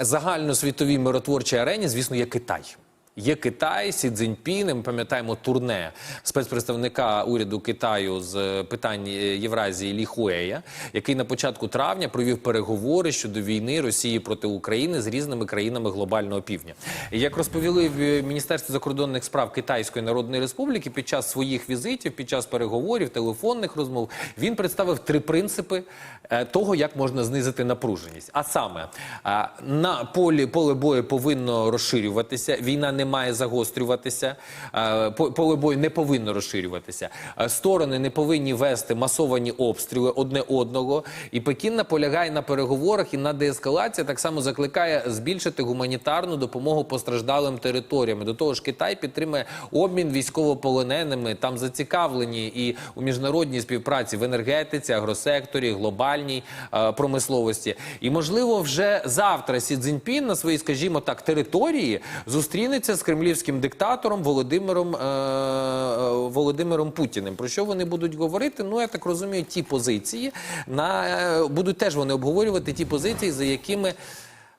загальносвітовій миротворчій арені, звісно, є Китай. Є Китай, Сі Цзіньпін, ми пам'ятаємо турне спецпредставника уряду Китаю з е, питань е, Євразії Лі Хуея, який на початку травня провів переговори щодо війни Росії проти України з різними країнами глобального півдня. Як розповіли в Міністерстві закордонних справ Китайської Народної Республіки під час своїх візитів, під час переговорів, телефонних розмов, він представив три принципи е, того, як можна знизити напруженість. А саме е, на полі поле бою повинно розширюватися. Війна не має загострюватися. е, по- Поле бою не повинно розширюватися. Е, Сторони не повинні вести масовані обстріли одне одного. І Пекін наполягає на переговорах і на деескалації так само закликає збільшити гуманітарну допомогу постраждалим територіям. До того ж, Китай підтримує обмін військовополоненими. Там зацікавлені і у міжнародній співпраці в енергетиці, агросекторі, глобальній е, промисловості. І можливо, вже завтра Сі Цзіньпін на своїй, скажімо так, території зустрінеться з кремлівським диктатором Володимиром, е, е, Володимиром Путіним. Про що вони будуть говорити? Ну я так розумію, ті позиції на е, будуть теж вони обговорювати ті позиції, за якими.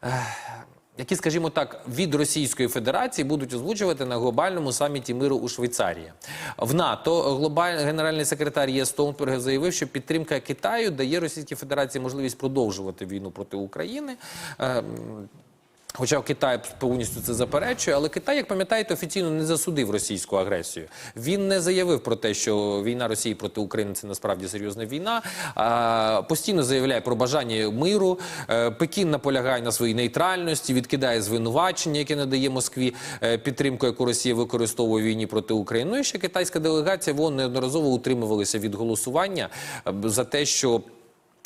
е, Які, скажімо так, від Російської Федерації будуть озвучувати на глобальному саміті миру у Швейцарії. В НАТО глобальний генеральний секретар Є Стоунберг заявив, що підтримка Китаю дає Російській Федерації можливість продовжувати війну проти України. Хоча Китай повністю це заперечує, але Китай, як пам'ятаєте, офіційно не засудив російську агресію. Він не заявив про те, що війна Росії проти України це насправді серйозна війна. А, постійно заявляє про бажання миру. Е, Пекін наполягає на своїй нейтральності, відкидає звинувачення, яке надає Москві е, підтримку, яку Росія використовує в війні проти України. Ну і ще китайська делегація вон неодноразово утримувалася від голосування е, за те, що.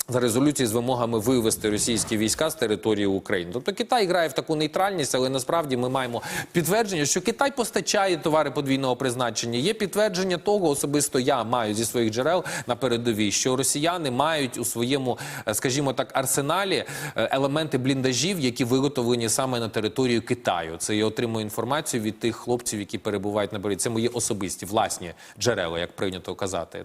За резолюції з вимогами вивести російські війська з території України. Тобто Китай грає в таку нейтральність, але насправді ми маємо підтвердження, що Китай постачає товари подвійного призначення. Є підтвердження того, особисто я маю зі своїх джерел на передовій, що росіяни мають у своєму, е, скажімо так, арсеналі е, елементи бліндажів, які виготовлені саме на територію Китаю. Це я отримую інформацію від тих хлопців, які перебувають на березі. Це мої особисті власні джерела, як прийнято казати.